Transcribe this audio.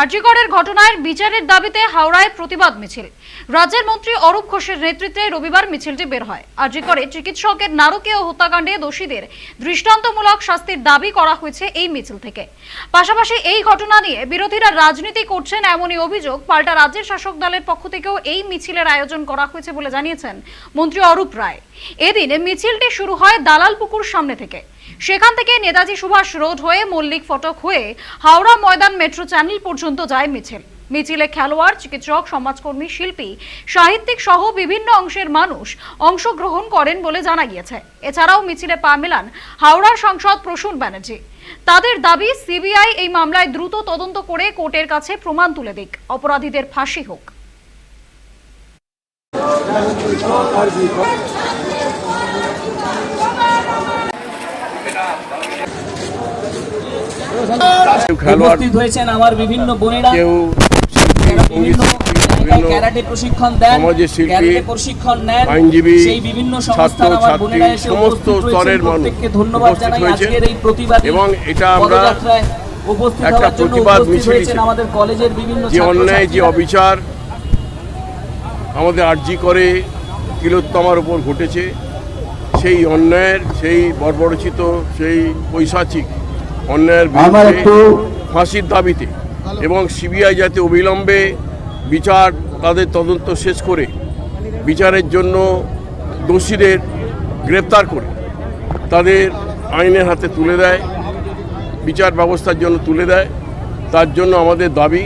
আরজিকরের ঘটনায় বিচারের দাবিতে হাওড়ায় প্রতিবাদ মিছিল। রাজ্যের মন্ত্রী অরূপ ঘোষের নেতৃত্বে রবিবার মিছিলটি বের হয়। আরজিকরে চিকিৎসকের নারকীয় হত্যাকাণ্ডে দোষীদের দৃষ্টান্তমূলক শাস্তির দাবি করা হয়েছে এই মিছিল থেকে। পাশাপাশি এই ঘটনা নিয়ে বিরোধীরা রাজনীতি করছেন এমনই অভিযোগ পাল্টা রাজ্যের শাসক দলের পক্ষ থেকেও এই মিছিলের আয়োজন করা হয়েছে বলে জানিয়েছেন মন্ত্রী অরূপ রায়। এদিন মিছিলটি শুরু হয় দালাল পুকুর সামনে থেকে। সেখান থেকে নেতাজি সুভাষ রোড হয়ে মল্লিক ফটক হয়ে হাওড়া ময়দান মেট্রো চ্যানেল পর্যন্ত যায় মিছিল। মিছিলে খেলোয়াড়, চিকিৎসক, সমাজকর্মী, শিল্পী, সাহিত্যিক সহ বিভিন্ন অংশের মানুষ অংশগ্রহণ করেন বলে জানা গিয়েছে। এছাড়াও মিছিলে পা মেলান হাওড়ার সাংসদ প্রসূন ব্যানার্জি। তাদের দাবি, সিবিআই এই মামলায় দ্রুত তদন্ত করে কোর্টের কাছে প্রমাণ তুলে দিক। অপরাধীদের ফাঁসি হোক কেউ খেলোয়াড় উপস্থিত হয়েছেন আমার বিভিন্ন বোনেরা। কেউ শিল্পী যারা সংগীত বিভিন্ন শিল্পী, জায়গায় বিভিন্ন ক্যারাটে প্রশিক্ষণ দেন ক্যারাটে প্রশিক্ষণ নেন সেই বিভিন্ন সংস্থার আমার বোনেরা এসে সমস্ত স্তরের প্রত্যেককে ধন্যবাদ জানাই আজকের এই প্রতিবাদী এবং এটা আমরা উপস্থিত একটা হওয়ার প্রতিবাদ মিছিল আমাদের কলেজের বিভিন্ন যে অন্যায় যে অবিচার আমাদের আর্জি করে তিলোত্তমার উপর ঘটেছে। সেই অন্যায়ের সেই বর্বরচিত সেই পৈশাচিক অন্যায়ের ফাঁসির দাবিতে এবং সিবিআই যাতে অবিলম্বে বিচার তাদের তদন্ত শেষ করে বিচারের জন্য দোষীদের গ্রেপ্তার করে তাদের আইনের হাতে তুলে দেয় বিচার ব্যবস্থার জন্য তুলে দেয় তার জন্য আমাদের দাবি